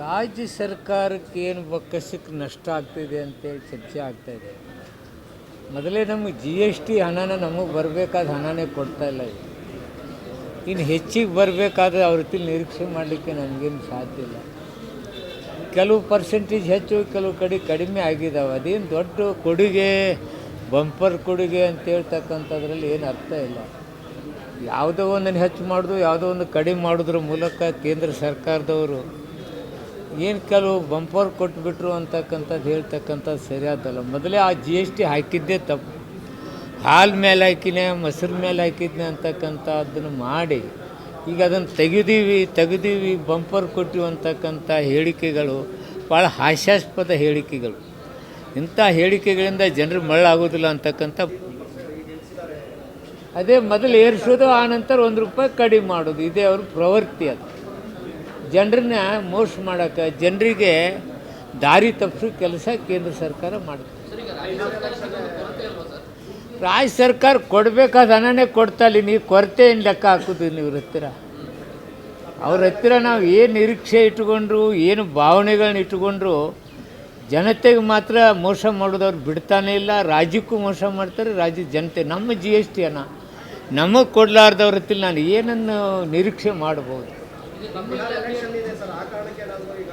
ರಾಜ್ಯ ಸರ್ಕಾರಕ್ಕೆ ಏನು ಬೊಕ್ಕಸಕ್ಕೆ ನಷ್ಟ ಆಗ್ತಿದೆ ಅಂತೇಳಿ ಚರ್ಚೆ ಆಗ್ತಾಯಿದೆ ಮೊದಲೇ ನಮಗೆ ಜಿ ಎಸ್ ಟಿ ಹಣನ ನಮಗೆ ಬರಬೇಕಾದ ಹಣನೇ ಕೊಡ್ತಾ ಇಲ್ಲ ಇನ್ನು ಹೆಚ್ಚಿಗೆ ಬರಬೇಕಾದ್ರೆ ಅವ್ರ ರೀತಿ ನಿರೀಕ್ಷೆ ಮಾಡಲಿಕ್ಕೆ ನನಗೇನು ಸಾಧ್ಯ ಇಲ್ಲ. ಕೆಲವು ಪರ್ಸೆಂಟೇಜ್ ಹೆಚ್ಚು, ಕೆಲವು ಕಡೆ ಕಡಿಮೆ ಆಗಿದ್ದಾವೆ ಅದೇನು ದೊಡ್ಡ ಕೊಡುಗೆ ಬಂಪರ್ ಕೊಡುಗೆ ಅಂತ ಹೇಳ್ತಕ್ಕಂಥದ್ರಲ್ಲಿ ಏನು ಅರ್ಥ ಇಲ್ಲ. ಯಾವುದೋ ಒಂದನ್ನು ಹೆಚ್ಚು ಮಾಡೋದು, ಯಾವುದೋ ಒಂದು ಕಡಿಮೆ ಮಾಡೋದ್ರ ಮೂಲಕ ಕೇಂದ್ರ ಸರ್ಕಾರದವರು ಏನು ಕೆಲವು ಬಂಪರ್ ಕೊಟ್ಬಿಟ್ರು ಅಂತಕ್ಕಂಥದ್ದು ಹೇಳ್ತಕ್ಕಂಥದ್ದು ಸರಿಯಾದಲ್ಲ. ಮೊದಲೇ ಆ ಜಿ ಎಸ್ ಟಿ ಹಾಕಿದ್ದೇ ತಪ್ಪು. ಹಾಲು ಮೇಲೆ ಹಾಕಿನೇ ಮೊಸರು ಮೇಲೆ ಹಾಕಿದ್ನೆ ಅಂತಕ್ಕಂಥದ್ದನ್ನು ಮಾಡಿ, ಈಗ ಅದನ್ನು ತೆಗೆದೀವಿ ತೆಗೆದೀವಿ ಬಂಪರ್ ಕೊಟ್ಟಿವಿ ಅಂತಕ್ಕಂಥ ಹೇಳಿಕೆಗಳು ಭಾಳ ಹಾಸ್ಯಾಸ್ಪದ ಹೇಳಿಕೆಗಳು. ಇಂಥ ಹೇಳಿಕೆಗಳಿಂದ ಜನರು ಮಳ್ಳಾಗೋದಿಲ್ಲ ಅಂತಕ್ಕಂಥ ಅದೇ ಮೊದಲು ಏರಿಸೋದು ಆ ನಂತರ ಒಂದು ರೂಪಾಯಿ ಕಡಿಮೆ ಮಾಡೋದು. ಇದೇ ಅವ್ರ ಪ್ರವೃತ್ತಿ ಅದು. ಜನರನ್ನ ಮೋಸ ಮಾಡೋಕ್ಕೆ ಜನರಿಗೆ ದಾರಿ ತಪ್ಪಿಸೋ ಕೆಲಸ ಕೇಂದ್ರ ಸರ್ಕಾರ ಮಾಡುತ್ತೆ. ರಾಜ್ಯ ಸರ್ಕಾರ ಕೊಡಬೇಕಾದ ಹಣನೇ ಕೊಡ್ತಾ ಇಲ್ಲ. ನೀವು ಕೊರತೆ ಏನು ಲೆಕ್ಕ ಹಾಕೋದು ನೀವು ಹತ್ತಿರ. ಅವ್ರ ಹತ್ತಿರ ನಾವು ಏನು ನಿರೀಕ್ಷೆ ಇಟ್ಕೊಂಡ್ರು ಏನು ಭಾವನೆಗಳನ್ನ ಇಟ್ಕೊಂಡ್ರು ಜನತೆಗೆ ಮಾತ್ರ ಮೋಸ ಮಾಡೋದವ್ರು ಬಿಡ್ತಾನೆ ಇಲ್ಲ. ರಾಜ್ಯಕ್ಕೂ ಮೋಸ ಮಾಡ್ತಾರೆ ರಾಜ್ಯದ ಜನತೆ. ನಮ್ಮ ಜಿ ಎಸ್ ಟಿ ಹಣ ನಮಗೆ ಕೊಡಲಾರ್ದವ್ರ ಹತ್ತಿರ ನಾನು ಏನನ್ನು ನಿರೀಕ್ಷೆ ಮಾಡ್ಬೋದು? ಇದೆ ಸರ್. ಆ ಕಾರಣಕ್ಕೆ ಏನಾದರೂ ಈಗ